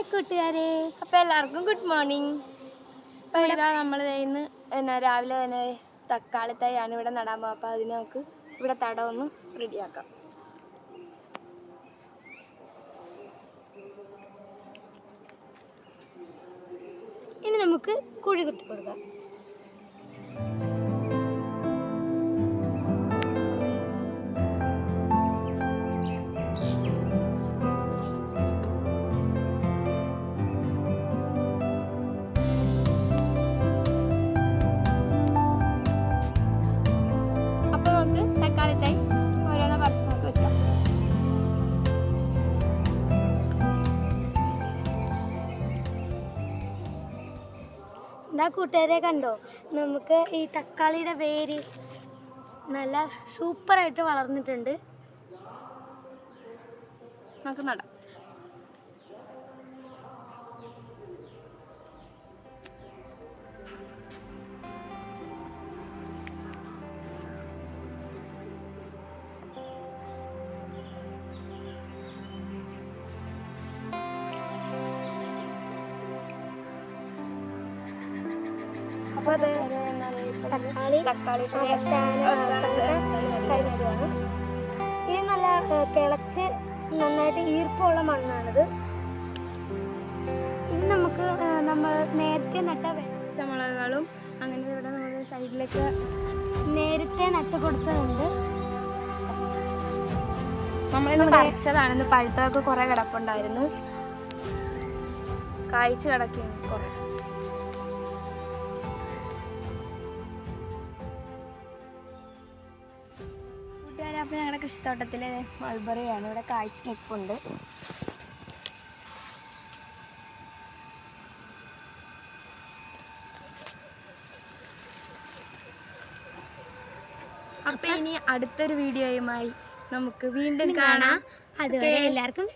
Hi കൂട്ടുകാരെ. അപ്പോൾ എല്ലാവർക്കും ഗുഡ് മോർണിംഗ് അപ്പോൾ ഇതാ നമ്മൾ ഇന്ന് എന്നാ രാവിലെ തന്നെ തക്കാളി തൈയാണ് ഇവിടെ നടാൻ പോകുക അപ്പോൾ അതിന് നമുക്ക് ഇവിടെ തടമൊന്ന് റെഡിയാക്കാം ഇനി നമുക്ക് കുഴി കുത്തി കൊടുക്കാം. എന്താ കൂട്ടുകാരെ കണ്ടോ? നമുക്ക് ഈ തക്കാളിയുടെ വേര് നല്ല സൂപ്പറായിട്ട് വളർന്നിട്ടുണ്ട്. നമുക്ക് നടാം. അപ്പോൾ അത് തക്കാളി ഇത് നല്ല കിളച്ച് നന്നായിട്ട് ഈർപ്പമുള്ള മണ്ണാണിത്. ഇനി നമുക്ക് നമ്മൾ നേരത്തെ നട്ട വെച്ചമുളകളും അങ്ങനെ ഇവിടെ നമ്മൾ സൈഡിലേക്ക് നേരത്തെ നട്ട് കൊടുത്തതുണ്ട്. നമ്മളിന്ന് പറിച്ചതാണ്. ഇന്ന് പഴുത്തൊക്കെ കുറേ കിടപ്പുണ്ടായിരുന്നു. കായ്ച്ചു കിടക്കുന്നു കുറേ അപ്പോൾ ഞങ്ങളുടെ കൃഷിത്തോട്ടത്തിലെ മൾബറിയാണ് ഇവിടെ കാഴ്ച നിൽപ്പുണ്ട്. അപ്പൊ ഇനി അടുത്തൊരു വീഡിയോയുമായി നമുക്ക് വീണ്ടും കാണാം. അതുവരെ എല്ലാവർക്കും